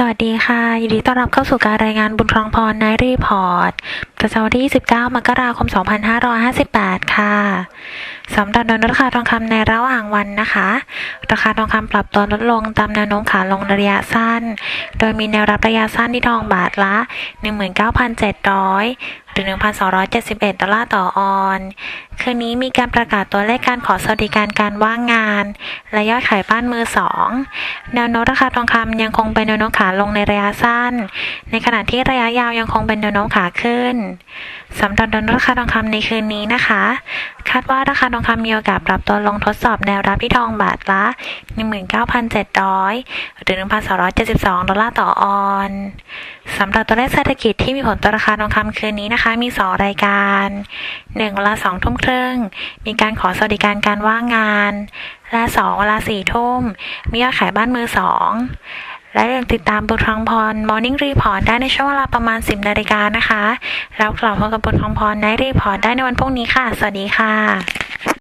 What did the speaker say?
สวัสดีค่ะ ยินดีต้อนรับเข้าสู่การรายงานบุญครองพรในรีพอร์ต ประจำวันที่ 29 มกราคม 2558 ค่ะ สำหรับแนวโน้มราคาทองคำในระหว่างวันนะคะ ราคาทองคำปรับตัวลดลงตามแนวโน้มขาลงระยะสั้น โดยมีแนวรับระยะสั้นที่ทองบาทละ 19,700 รือ 1,271 ดอลลาร์ต่อออน คืนนี้มีการประกาศตัวเลขการขอสวัสดิการการว่างงาน และยอดขายบ้านมือสอง แนวโน้มราคาทองคำยังคงเป็นแนวโน้มขาลงในระยะสั้น ในขณะที่ระยะยาวยังคงเป็นแนวโน้มขาขึ้นสำหรับแนวโน้มราคาทองคำในคืนนี้นะคะ คาดว่าราคาทองคำมีโอกาสปรับตัวลงทดสอบแนวรับที่ทองบาทละ 19,700 หรือ 1,272 ดอลลาร์ต่อออนสำหรับตัวเลขเศรษฐกิจที่มีผลต่อราคาทองคำคืนนี้นะคะมี 2 รายการ1เวลา2ทุ่มครึ่ง มีการขอสวัสดิการการว่างงานและ2เวลา4ทุ่ม มียอดขายบ้านมือ 2 และยังติดตามบุตรทองพร Morning Report ได้ในช่วงเวลาประมาณ 10 นาฬิกานะคะ แล้วกลับพบกับบุตรทองพรในรีพอร์ตได้ในวันพรุ่งนี้ค่ะ สวัสดีค่ะ